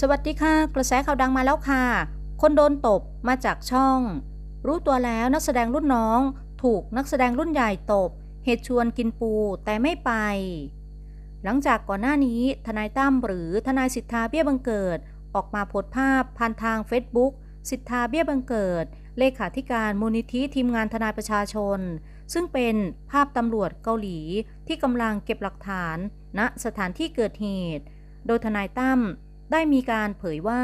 สวัสดีค่ะ กระแสข่าวดังมาแล้วค่ะ คนโดนตบมาจากช่อง รู้ตัวแล้วนักแสดงรุ่นน้อง ถูกนักแสดงรุ่นใหญ่ตบ เหตุชวนกินปูแต่ไม่ไป หลังจากก่อนหน้านี้ ทนายตั้มหรือทนายสิทธาเบี้ยบังเกิด ออกมาโพสต์ภาพผ่านทางเฟซบุ๊กสิทธาเบี้ยบังเกิด เลขาธิการมูลนิธิทีมงานทนายประชาชน ซึ่งเป็นภาพตำรวจเกาหลีที่กำลังเก็บหลักฐานณสถานที่เกิดเหตุ โดยทนายตั้ม ได้มีการเผยว่า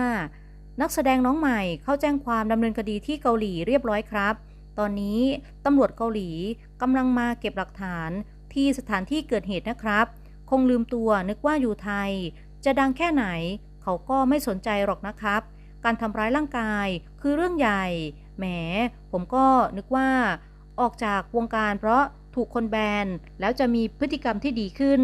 นักแสดงน้องใหม่เข้าแจ้งความดำเนินคดีที่เกาหลีเรียบร้อยครับ ตอนนี้ตำรวจเกาหลีกำลังมาเก็บหลักฐานที่สถานที่เกิดเหตุนะครับ คงลืมตัวนึกว่าอยู่ไทย จะดังแค่ไหนเขาก็ไม่สนใจหรอกนะครับ การทำร้ายร่างกายคือเรื่องใหญ่ แหม ผมก็นึกว่า ออกจากวงการเพราะถูกคนแบนแล้วจะมีพฤติกรรมที่ดีขึ้น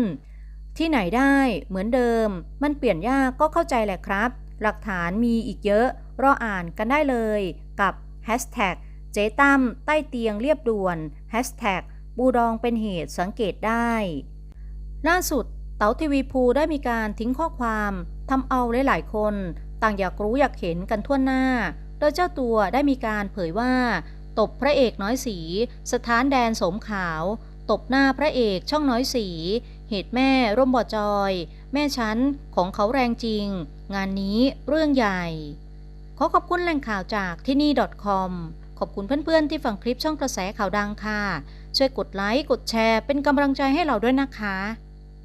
ที่ไหนได้เหมือนเดิม มันเปลี่ยนยากก็เข้าใจแหละครับ หลักฐานมีอีกเยอะ รออ่านกันได้เลยกับ Hashtag เจ๊ตั้มใต้เตียงเรียบด่วน Hashtag บูดองเป็นเหตุสังเกตได้ ล่าสุดเต๋าทีวีภูได้มีการทิ้งข้อความทำเอาหลายๆคน ต่างอยากรู้อยากเห็นกันทั่วหน้า โดยเจ้าตัวได้มีการเผยว่า ตบพระเอกน้อยสี สถานแดนสมขาว ตบหน้าพระเอกช่องน้อยสี เหตุแม่ร่มบ่อจอย แม่ฉันของเขาแรงจริง งานนี้เรื่องใหญ่ ขอขอบคุณแหล่งข่าวจากที่นี่ .com ขอบคุณเพื่อนๆที่ฟังคลิปช่องกระแสข่าวดังค่ะ ช่วยกดไลค์ กดแชร์เป็นกำลังใจให้เราด้วยนะคะ